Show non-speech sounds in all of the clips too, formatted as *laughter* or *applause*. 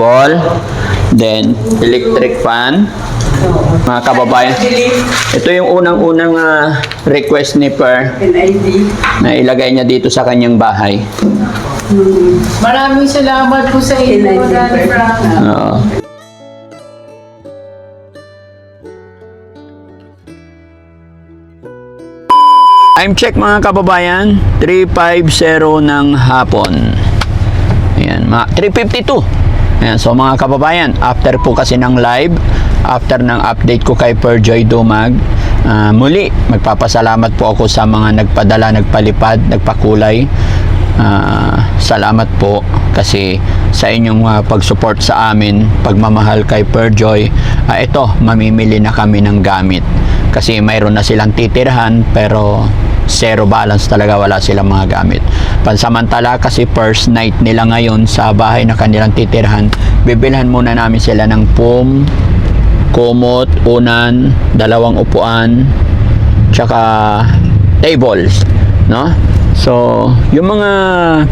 table, then electric fan. Mga kababayan, ito yung unang-unang ah, request ni Per na ilagay niya dito sa kanyang bahay. Maraming salamat po sa inyo. Daddy Frank. Oo. Time check mga kababayan, 3.50 ng hapon. Ayan, mga 3.52. Ayan, so mga kababayan, after po kasi ng live, after ng update ko kay Perjoy Dumag, ah, muli, magpapasalamat po ako sa mga nagpadala, nagpalipad, nagpakulay. Ah, salamat po kasi sa inyong ah, pag-support sa amin, pagmamahal kay Perjoy. Ah, ito, mamimili na kami ng gamit. Kasi mayroon na silang titirhan pero zero balance talaga wala silang mga gamit. Pansamantala kasi first night nila ngayon sa bahay na kanilang titirhan, bibilhan muna namin sila ng pum, kumot, unan, dalawang upuan, tsaka tables, no? So, yung mga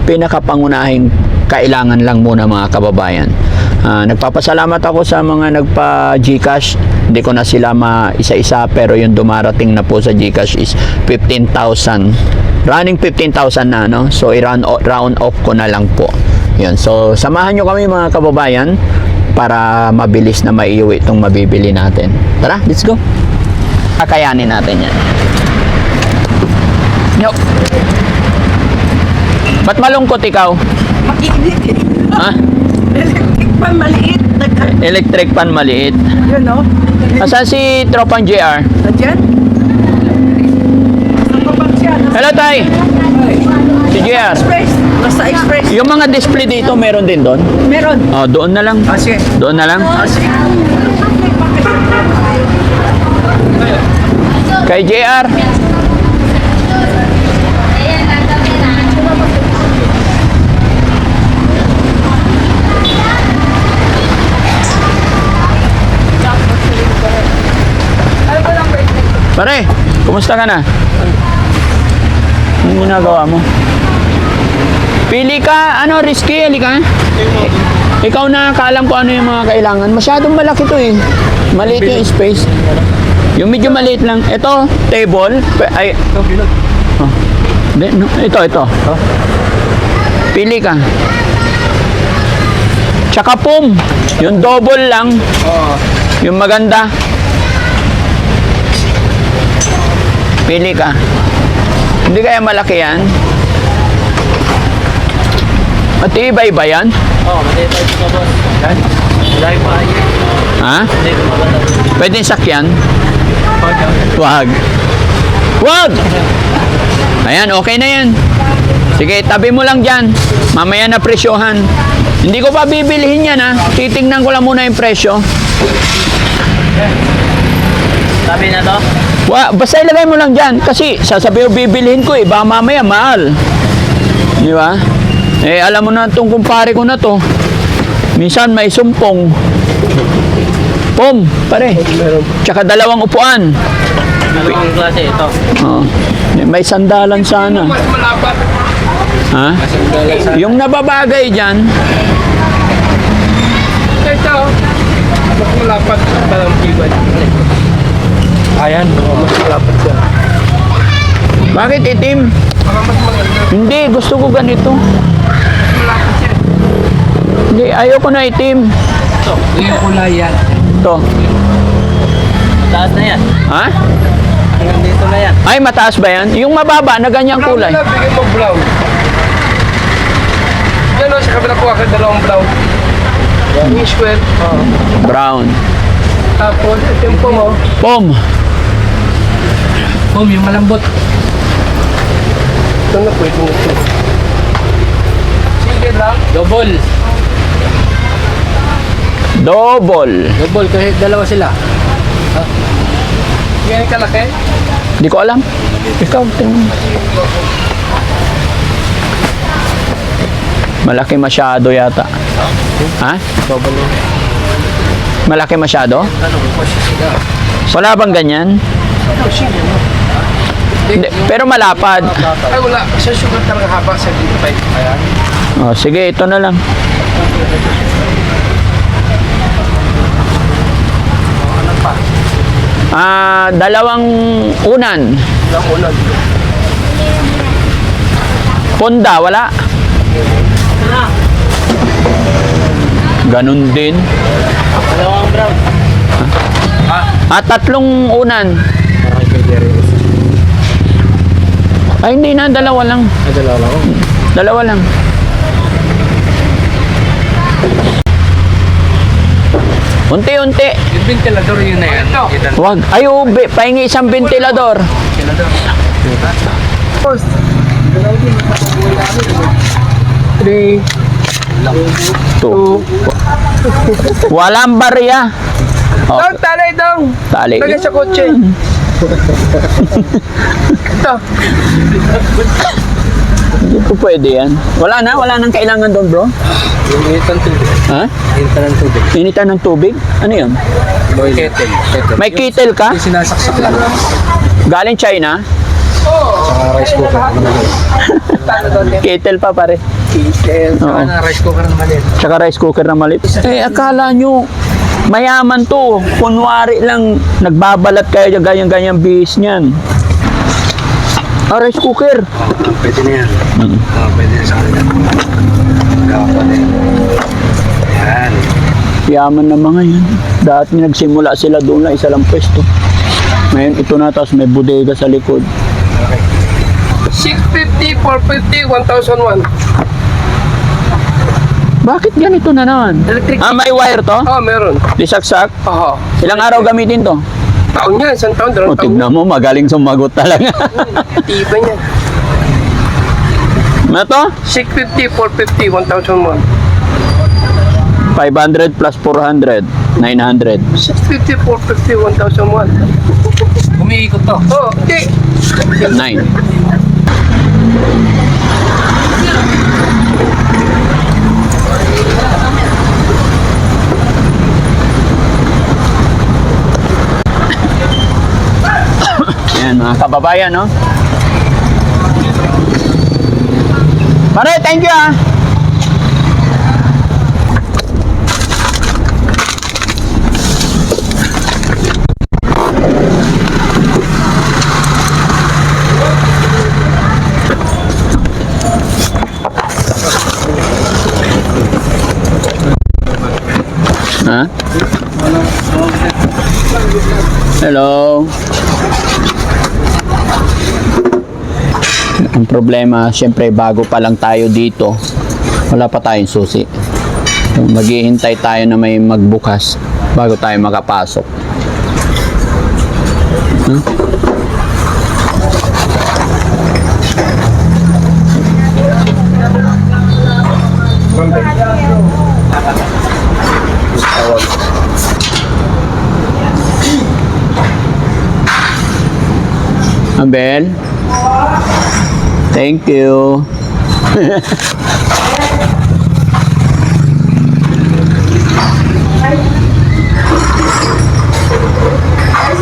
pinakapangunahing kailangan lang muna mga kababayan. Ah, nagpapasalamat ako sa mga nagpa GCash. Hindi ko na sila ma isa-isa pero yung dumarating na po sa GCash is 15,000. Running 15,000 na no. So i-round round off ko na lang po. Yun. So samahan nyo kami mga kababayan para mabilis na maiuwi itong mabibili natin. Tara, let's go. Kakayanin natin yan. Yo. Ba't malungkot ikaw? Makiinit eh. Ha? Electric pa maliit. Electric pan maliit. yun o. Asan si Tropang JR? Nandiyan? Hello, Tay! Si JR. express. Nasa express. Yung mga display dito, meron din doon? Meron. Oh, doon na lang. Ah, sige. Doon na lang. Ah, sige. Kay JR. Pare, kumusta ka na? Anong ginagawa mo? Pili ka, ano, risky, halika. Ikaw na kaalam ko ano yung mga kailangan. Masyadong malaki to eh. Maliit yung space. Yung medyo maliit lang. Ito, table. Ay, oh. Ito, ito. Pili ka. Tsaka pum. Yung double lang. Yung maganda. Pili ka. Hindi kaya malaki yan? Matibay ba yan? Oo, matibay ito boss. Dahil pa yan. Ha? Pwede sakyan? Wag. Wag! Ayan, okay na yan. Sige, tabi mo lang dyan. Mamaya na presyohan. Hindi ko pa bibilihin yan ha. Titingnan ko lang muna yung presyo. Sabi na to? Wa, basta ilagay mo lang dyan. Kasi sasabi ko bibilihin ko eh. Baka mamaya mahal. Di ba? Eh, alam mo na itong kumpare ko na to. Minsan may sumpong. Pom, pare. Tsaka dalawang upuan. Anong klase ito? Oh. May sandalan sana. Ha? Yung nababagay dyan, Ito, mas malapat parang kiwan. Ayan, mas malapat siya. bakit itim? Baka mas maganda. Hindi, gusto ko ganito. Malapit siya. Hindi, ayoko na itim. Yung kulay yan. Ito. Taas na yan. Ha? Hanggang dito na yan. Ay, mataas ba yan? Yung mababa na ganyang Brown kulay. na lang, bigyan mo brown. Yan o, sa kabila ko akin dalawang brown. Yung square. Oh. Brown. Tapos, ito yung po mo. Pom. Pum, yung malambot. Ito na, pwede mo ito. Sige lang. Double. Double. Double kahit dalawa sila. Yan kalaki. Hindi ko alam. Ikaw, tingnan. Malaki masyado yata. Ha? Double. Malaki masyado? Ano? Wala bang ganyan? Pero malapad. Ay, wala. Sa sugar talaga haba, 75 kaya. Oh, sige, ito na lang. Ano pa? Ah, dalawang unan. Ilang ulan? Ponda, wala. Ganun din. Dalawang brown. Ah, tatlong unan. Parang kay Jerry. Ay, hindi na. Dalawa lang. Ay, dalawa lang. Dalawa lang. Unti-unti. Yung ventilador yun na yan. Wag. Ay, ube. Pahingi isang ventilador. Ventilador. Three. Two. Walang barya. Oh, Dong, talay dong! tali. Lagay sa kotse. Ito. Hindi po pwede yan. Wala na? Wala nang kailangan doon, bro? Initan tubig. Ha? Initan ng tubig. Initan ng tubig? Ano yun? Boil. Kettle. Kettle. May kettle ka? Yung sinasaksak lang. Galing China? Saka rice cooker. *laughs* Kettle pa pare. Oo. Saka na rice cooker na maliit. Tsaka rice cooker na maliit. Eh, akala nyo, mayaman to. Kunwari lang, nagbabalat kayo ganyan-ganyan bis niyan. Ah, rice cooker. Pwede na yan. Mm. Oo, pwede na sa kanila. Yan. Yaman na mga yan. Dati nagsimula sila doon lang, isa lang pwesto. Ngayon, ito na, tapos may bodega sa likod. 650, 450, 1,001. Bakit ganito na naman? Electric. Ah, may wire to? Oh, meron. Disaksak? Oo. Ilang araw gamitin to? Taon niya, isang taon, O, dalawang taon. tignan mo, magaling sumagot talaga. Tiba niya. ano to? 650, 450, 1,001. 500 plus 400, 900. 650, 450, 1,001. Umiikot to. Oh, hindi. 9. Ayan mga kababayan, no? Pare, thank you ah. Hello. Ang problema, syempre bago pa lang tayo dito, wala pa tayong susi. Maghihintay tayo na may magbukas bago tayo makapasok. Hmm? Abel? Thank you.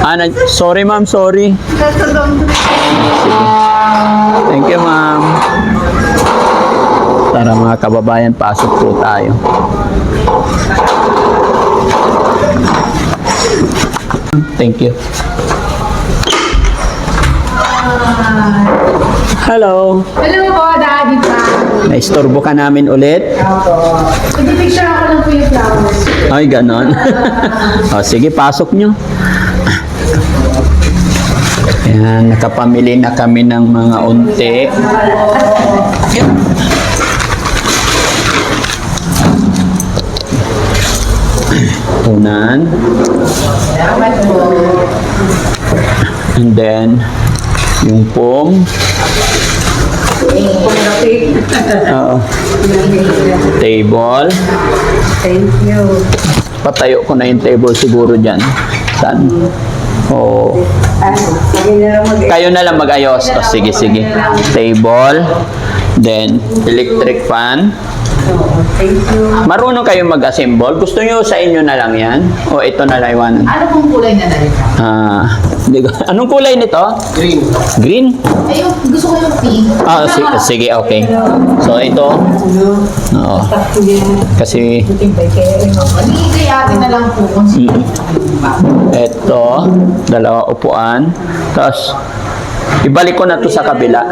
Ana, sorry ma'am, sorry. Thank you ma'am. Tara mga kababayan, pasok po tayo. Thank you. Hello. Hello po, Daddy pa. Naistorbo ka namin ulit? Ako lang po yung flowers. Ay, ganon. *laughs* o, sige, pasok nyo. Ayan, nakapamili na kami ng mga unti. Unan. And then, yung pom. Oo. Table. Thank you. Patayo ko na yung table siguro dyan. Saan? Oo. Kayo na lang mag-ayos. O, sige, sige. Table. Then, electric fan. Oo, thank you. Marunong kayo mag-assemble? Gusto nyo sa inyo na lang yan? O ito na lang iwanan? Ano pong kulay na narito? Ah, hindi ko. Anong kulay nito? Green. Green? Ay, yung, gusto ko yung pink. Ah, si- sige, okay. So ito, Ano, oo. Kasi Tibay kaya ano. Atin na lang po kung sino. ito, dalawa upuan. Tapos, ibalik ko na to sa kabila.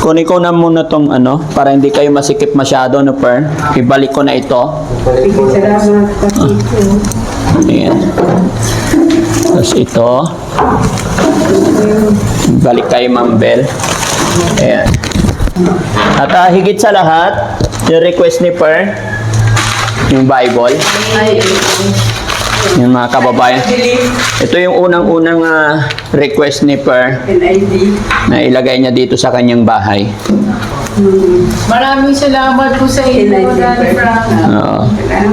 Kunin ko na muna tong ano, para hindi kayo masikip masyado, no, Per? Ibalik ko na ito. Ayan. Tapos ito. Balik kay Ma'am Bell. Ayan. At ah, higit sa lahat, yung request ni Per, yung Bible, Ay, yung mga kababayan. Ito yung unang-unang ah, request ni Per na ilagay niya dito sa kanyang bahay. maraming salamat po sa inyo, Daddy Frank. Oo.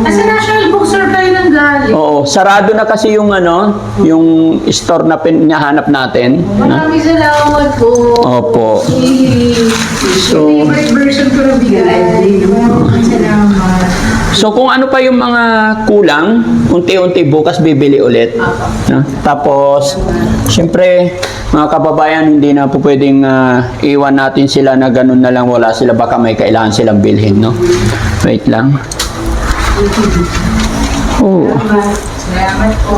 Asa National Bookstore tayo nang galing? Oo, sarado na kasi yung ano, yung store na pinahanap natin. Na? Maraming salamat po. Opo. Eh, So- favorite version ko na bigay. Maraming salamat. So kung ano pa yung mga kulang, unti-unti bukas bibili ulit. No? Tapos, syempre, mga kababayan, hindi na po pwedeng ah, iwan natin sila na ganun na lang wala sila. Baka may kailangan silang bilhin, no? Wait lang. Oh, Salamat po.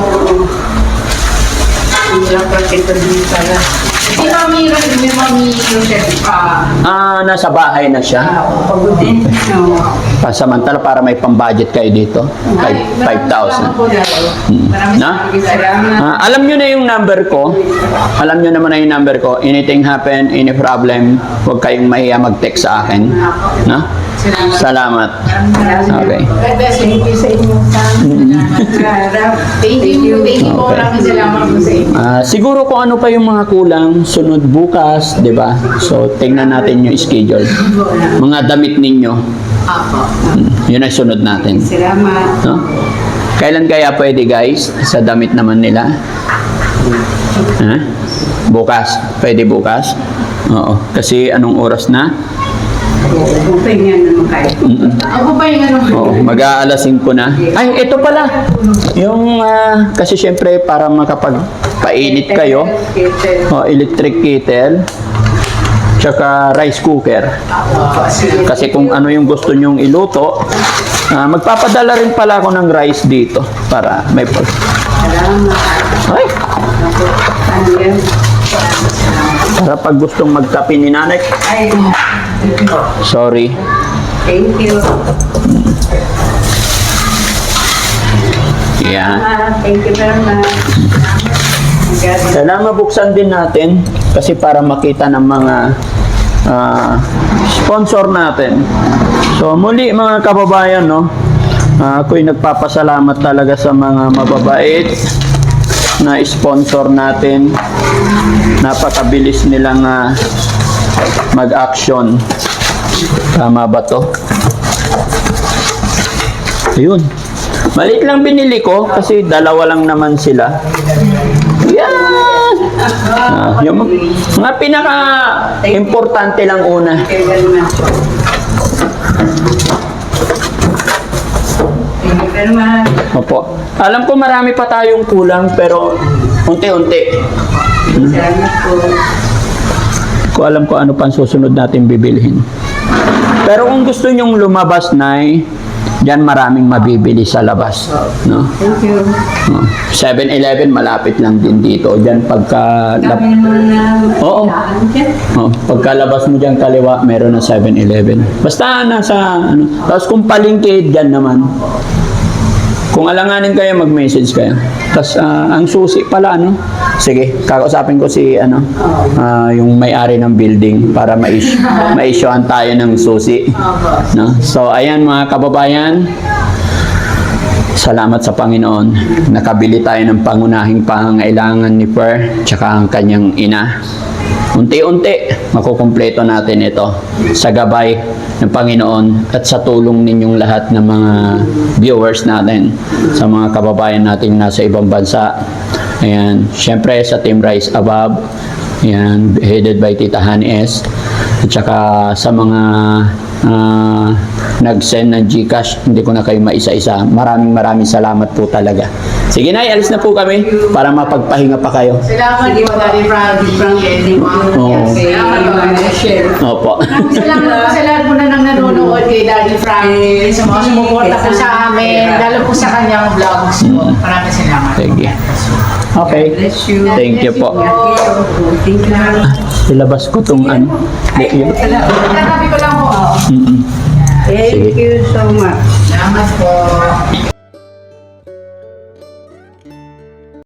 Din pala. Si Mami may Mami Rochelle pa. ah, nasa bahay na siya. Pagod din. *laughs* Pasamantala para may pang-budget kayo dito. Five- 5,000. po, Daddy. Hmm. Maraming Na? Salamat. Ah, alam nyo na yung number ko. Alam nyo naman na yung number ko. Anything happen, any problem, huwag kayong mahiya mag-text sa akin. Na? Salamat. Okay. God bless you. Thank you sa inyong Harap. Thank you. Thank you po. Okay. Maraming salamat po sa inyo. Ah, siguro kung ano pa yung mga kulang, sunod bukas, di ba? So, tingnan natin yung schedule. Mga damit ninyo, Apo. hmm, yun ay sunod natin. Salamat. No? Kailan kaya pwede guys? Sa damit naman nila? Ha? Bukas. Pwede bukas? Oo. Kasi anong oras na? Okay nga naman kayo. Ako pa yung ano. Oo, mag-aalas 5 na. Ay, ito pala. Yung, ah, kasi syempre, para makapagpainit kayo, oh, electric kettle, tsaka rice cooker. Kasi kung ano yung gusto nyong iluto, ah, magpapadala rin pala ako ng rice dito para may pag... Ay, para pag gustong magkape ni nanay. Ay, Sorry. thank you. Yeah. Ah, thank you very much. Kailangan mabuksan din natin kasi para makita ng mga ah, sponsor natin. So muli mga kababayan, no, ah, ako'y nagpapasalamat talaga sa mga mababait na sponsor natin. Napakabilis nilang ah, mag-action. Tama ba to? Ayun. Maliit lang binili ko kasi dalawa lang naman sila. Ah, yung mga, mga pinaka-importante lang una. Opo. Alam ko marami pa tayong kulang pero unti-unti. Po. Ko alam ko ano pang susunod natin bibilhin. Pero kung gusto nyong lumabas na Diyan maraming mabibili sa labas. No? Thank you. Oh, 7-Eleven malapit lang din dito. Diyan pagka... Na Oo. Oh, pagkalabas mo diyan kaliwa, meron na 7-Eleven. Basta nasa ano. Tapos kung palengke diyan naman. Kung alanganin kayo, mag-message kayo. Tapos ah, ang susi pala ano. Sige, kakausapin ko si ano, ah, yung may-ari ng building para mais *laughs* ma-issuean tayo ng susi. No? So ayan mga kababayan, Salamat sa Panginoon. Nakabili tayo ng pangunahing pangangailangan ni Per tsaka ang kanyang ina. Unti-unti, makukumpleto natin ito sa gabay ng Panginoon at sa tulong ninyong lahat ng mga viewers natin, sa mga kababayan natin nasa ibang bansa. Ayan, syempre sa Team Rise Above, ayan, headed by Tita Hani S. At saka sa mga ah, nag-send ng Gcash, hindi ko na kayo maisa-isa. Maraming maraming salamat po talaga. Sige na, alis na po kami para mapagpahinga pa kayo. Salamat po, Daddy Frankie. Oo. Salamat po, Daddy Shell. Opo. Salamat po sa lahat po na nang nanonood kay Daddy Frankie. Sa mga sumuporta po sa amin, lalo po sa kanyang vlogs po. Maraming salamat. Sige. Okay. Thank you po. Thank you. Ilabas ko tong ano. Yun. Tatabi ko lang po. Mm-mm. Thank you so much. Salamat po.